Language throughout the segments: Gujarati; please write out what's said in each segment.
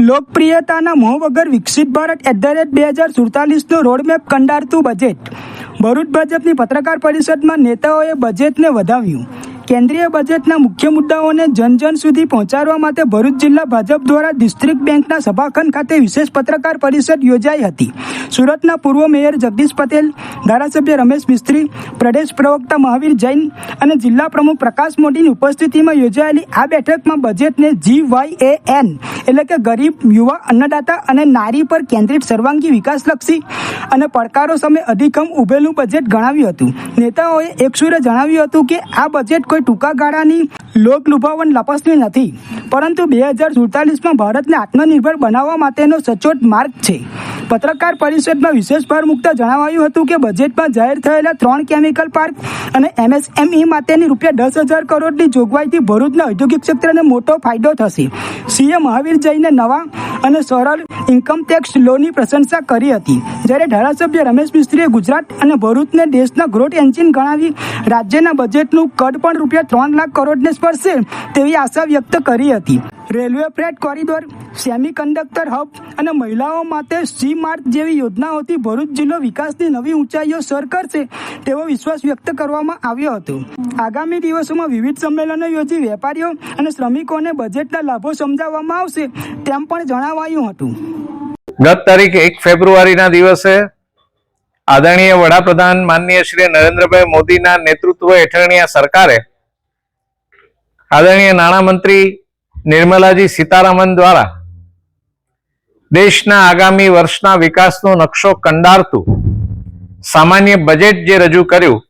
લોકપ્રિયતાના મોં વગર વિકસિત ભારત એટ ધ રેટ બે હજાર સુડતાલીસનો રોડમેપ કંડારતું બજેટ ભરૂચ ભાજપની પત્રકાર પરિષદમાં નેતાઓએ બજેટને વધાવ્યું. કેન્દ્રીય બજેટના મુખ્ય મુદ્દાઓને જન જન સુધી પહોંચાડવા માટે ભરૂચ જિલ્લા ભાજપ દ્વારા ડિસ્ટ્રિક્ટ બેંકના સભાખંડ ખાતે વિશેષ પત્રકાર પરિષદ યોજાઈ હતી. સુરતના પૂર્વ મેયર જગદીશ પટેલ, ધારાસભ્ય રમેશ મિસ્ત્રી, પ્રદેશ પ્રવક્તા મહાવીર જૈન અને જિલ્લા પ્રમુખ પ્રકાશ મોદીની ઉપસ્થિતિમાં યોજાયેલી આ બેઠકમાં બજેટને જી વાય એ એન એટલે કે ગરીબ, યુવા, અન્નદાતા અને નારી પર કેન્દ્રિત સર્વાંગી વિકાસલક્ષી અને પડકારો સામે અધિકમ ઉભેલું બજેટ ગણાવ્યું હતું. નેતાઓએ એકસુરે જણાવ્યું હતું કે આ બજેટ કોઈ ટૂંકા ગાળાની લોક લુભાવન લપસની નથી. પરંતુ બે હજાર સુડતાલીસમાં ભારતને આત્મનિર્ભર બનાવવા માટેનો સચોટ માર્ગ છે. પત્રકાર પરિષદમાં વિશેષ ભાર મૂકતા જણાવાયું હતું કે બજેટમાં જાહેર થયેલા ત્રણ કેમિકલ પાર્ક અને એમએસએમઈ માટેની રૂપિયા દસ હજાર કરોડની જોગવાઈથી ભરૂચના ઔદ્યોગિક ક્ષેત્રને મોટો ફાયદો થશે. સીએ મહાવીર જઈને નવા અને સરળ ઇન્કમ ટેક્સ લોની પ્રશંસા કરી હતી. જ્યારે ધારાસભ્ય રમેશ મિસ્ત્રીએ ગુજરાત અને ભરૂચને દેશના ગ્રોથ એન્જિન ગણાવી રાજ્યના બજેટનું કદ પણ રૂપિયા ત્રણ લાખ કરોડને સ્પર્શે તેવી આશા વ્યક્ત કરી હતી. Railway freight corridor semiconductor hub અને મહિલાઓ માટે સી માર્ટ જેવી યોજનાઓથી ભરૂચ જિલ્લો વિકાસની નવી ઊંચાઈઓ સર કરશે તેવો વિશ્વાસ વ્યક્ત કરવામાં આવ્યો હતો. આગામી દિવસોમાં વિવિધ સંમેલનો યોજી વેપારીઓ અને શ્રમિકોને બજેટના લાભો સમજાવવામાં આવશે તેમ પણ જણાવાયું હતું. ગત તારીખ એક ફેબ્રુઆરીના દિવસે આદરણીય વડાપ્રધાન માનનીય શ્રી નરેન્દ્રભાઈ મોદીના નેતૃત્વ હેઠળની આ સરકારે આદરણીય નાણામંત્રી નિર્મલાજી સીતારામન દ્વારા દેશના આગામી વર્ષના વિકાસનો નકશો કંડારતું સામાન્ય બજેટ જે રજૂ કર્યું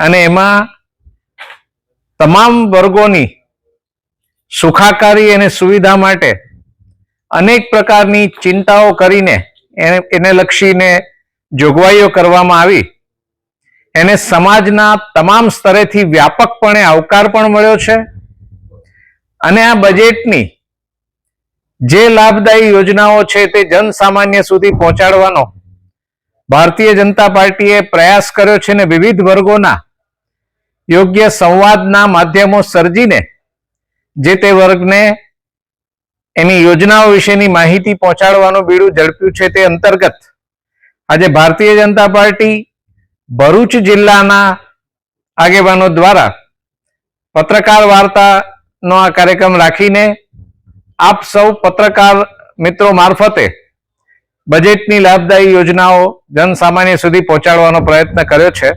અને એમાં તમામ વર્ગોની સુખાકારી અને સુવિધા માટે અનેક પ્રકારની ચિંતાઓ કરીને એને લક્ષીને જોગવાઈઓ કરવામાં આવી. એને સમાજના તમામ સ્તરેથી વ્યાપકપણે આવકાર પણ મળ્યો છે. અને આ બજેટની જે લાભદાયી યોજનાઓ છે તે જન સામાન્ય સુધી પહોંચાડવાનો ભારતીય જનતા પાર્ટીએ પ્રયાસ કર્યો છે ને વિવિધ વર્ગોના યોગ્ય સંવાદના માધ્યમો સર્જીને જે તે વર્ગને એની યોજનાઓ વિશેની માહિતી પહોંચાડવાનું બીડું ઝડપ્યું છે તે અંતર્ગત આજે ભારતીય જનતા પાર્ટી ભરૂચ જિલ્લાના આગેવાનો દ્વારા પત્રકાર વાર્તાનો આ કાર્યક્રમ રાખીને આપ સૌ પત્રકાર મિત્રો મારફતે બજેટની લાભદાયી યોજનાઓ જનસામાન્ય સુધી પહોંચાડવાનો પ્રયત્ન કર્યો છે.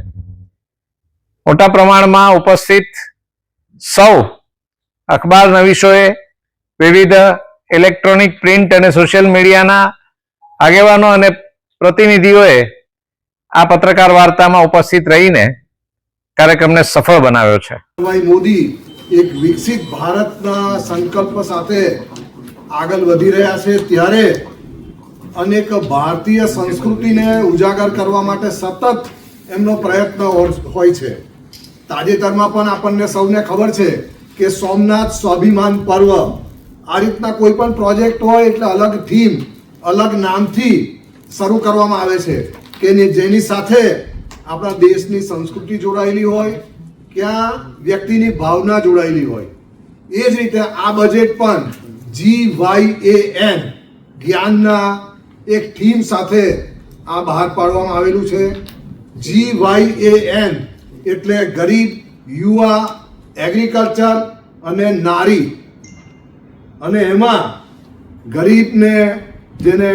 મોટા પ્રમાણમાં ઉપસ્થિત સૌ અખબાર નવીશોએ વિવિધ ઇલેક્ટ્રોનિક પ્રિન્ટ અને સોશિયલ મીડિયાના આગેવાનો અને પ્રતિનિધિઓએ આ પત્રકાર વાર્તામાં ઉપસ્થિત રહીને કાર્યક્રમને સફળ બનાવ્યો છે. મોદી એક વિકસિત ભારતના સંકલ્પ સાથે આગળ વધી રહ્યા છે. ત્યારે અનેક ભારતીય સંસ્કૃતિને ઉજાગર કરવા માટે સતત એમનો પ્રયત્ન હોય છે. તાજેતરમાં પણ આપણને સૌને ખબર છે કે સોમનાથ સ્વાભિમાન પર્વ આ રીતના કોઈ પણ પ્રોજેક્ટ હોય એટલે અલગ થીમ, અલગ નામથી શરૂ કરવામાં આવે છે. કે જેની સાથે આપણા દેશની સંસ્કૃતિ જોડાયેલી હોય ક્યાં વ્યક્તિની ભાવના જોડાયેલી હોય? એ જ રીતે આ બજેટ પણ જી વાય એ એન જ્ઞાનના એક થીમ સાથે આ બહાર પાડવામાં આવેલું છે. જી વાય એ એન એટલે ગરીબ, યુવા એગ્રીકલ્ચર અને નારી. અને એમાં ગરીબને જેને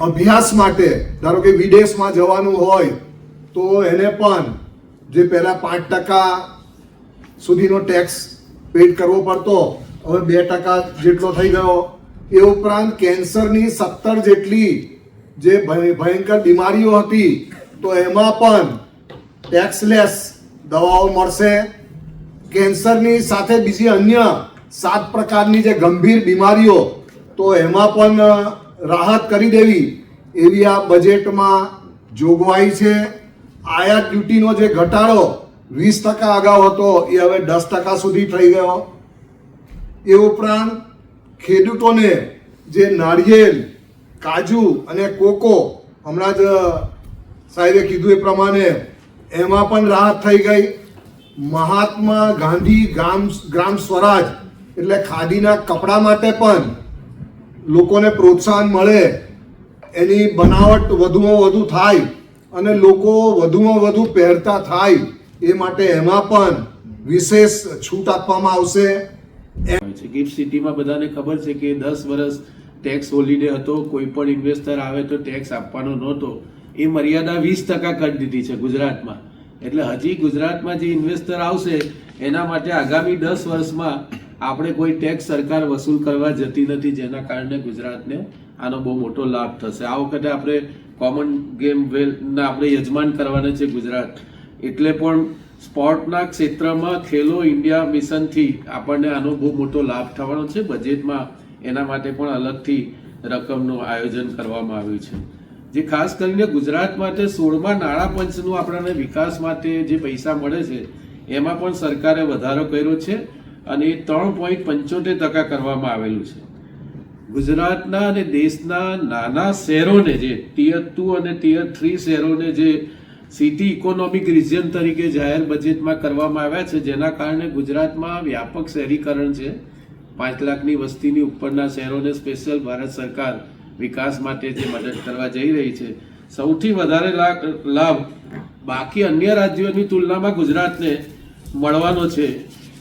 અભ્યાસ માટે, ધારો કે વિદેશમાં જવાનું હોય, તો એને પણ જે પહેલા પાંચ ટકા સુધીનો ટેક્સ પેડ કરવો પડતો, હવે બે ટકા જેટલો થઈ ગયો. એ ઉપરાંત કેન્સરની સત્તર જેટલી જે ભય- ભયંકર બીમારીઓ હતી, તો એમાં પણ ટેક્સલેસ દવાઓ મળશે. કેન્સરની સાથે બીજી અન્ય સાત પ્રકારની જે ગંભીર બીમારીઓ, તો એમાં પણ રાહત કરી દેવી એવી આ બજેટમાં જોગવાઈ છે. આયાત ડ્યુટીનો જે ઘટાડો વીસ ટકા અગાઉ હતો, એ હવે દસ ટકા સુધી થઈ ગયો. એ ઉપરાંત ખેડૂતોને જે નાળિયેર, કાજુ અને કોકો હમણાં જ સાહેબે કીધું એ પ્રમાણે એમાં પણ રાહત થઈ ગઈ. મહાત્મા ગાંધી ગ્રામ ગ્રામ સ્વરાજ એટલે ખાદીના કપડા માટે પણ લોકોને પ્રોત્સાહન મળે. એની બનાવટ વધુમાં વધુ થાય. અને લોકો વધુમાં વધુ પહેરતા થાય એ માટે એમાં પણ વિશેષ છૂટ આપવામાં આવશે. ગિફ્ટ સિટીમાં બધાને ખબર છે કે દસ વર્ષ ટેક્સ હોલિડે હતો, કોઈ પણ ઇન્વેસ્ટર આવે તો ટેક્સ આપવાનો નહોતો. એ મર્યાદા વીસ ટકા કરી દીધી છે ગુજરાતમાં. એટલે હજી ગુજરાતમાં જે ઇન્વેસ્ટર આવશે, એના માટે આગામી દસ વર્ષમાં આપણે કોઈ ટેક્સ સરકાર વસૂલ કરવા જતી નથી, જેના કારણે ગુજરાતને આનો બહુ મોટો લાભ થશે. આ વખતે આપણે કોમન ગેમ વેલના આપણે યજમાન કરવાના છે ગુજરાત. એટલે પણ સ્પોર્ટના ક્ષેત્રમાં ખેલો ઇન્ડિયા મિશનથી આપણને આનો બહુ મોટો લાભ થવાનો છે. બજેટમાં એના માટે પણ અલગથી રકમનું આયોજન કરવામાં આવ્યું છે. જે ખાસ કરીને ગુજરાત માટે સોળમા નાણાં પંચનું આપણને વિકાસ માટે જે પૈસા મળે છે, એમાં પણ સરકારે વધારો કર્યો છે. અને એ ત્રણ પોઈન્ટ પંચોતેર ટકા કરવામાં આવેલું છે. ગુજરાતના અને દેશના નાના શહેરોને જે ટિયર ટુ અને ટિયર થ્રી શહેરોને જે સિટી ઇકોનોમિક રિજિયન તરીકે જાહેર બજેટમાં કરવામાં આવ્યા છે, જેના કારણે ગુજરાતમાં વ્યાપક શહેરીકરણ છે. પાંચ લાખની વસ્તીની ઉપરના શહેરોને સ્પેશિયલ ભારત સરકાર વિકાસ માટે જે મદદ કરવા જઈ રહી છે. સૌથી વધારે લાભ લાભ બાકી અન્ય રાજ્યોની તુલનામાં ગુજરાતને મળવાનો છે.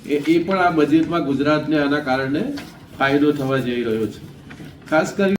એ એ પણ આ બજેટમાં ગુજરાતને આના કારણે ફાયદો થવા જઈ રહ્યો છે. ખાસ કરી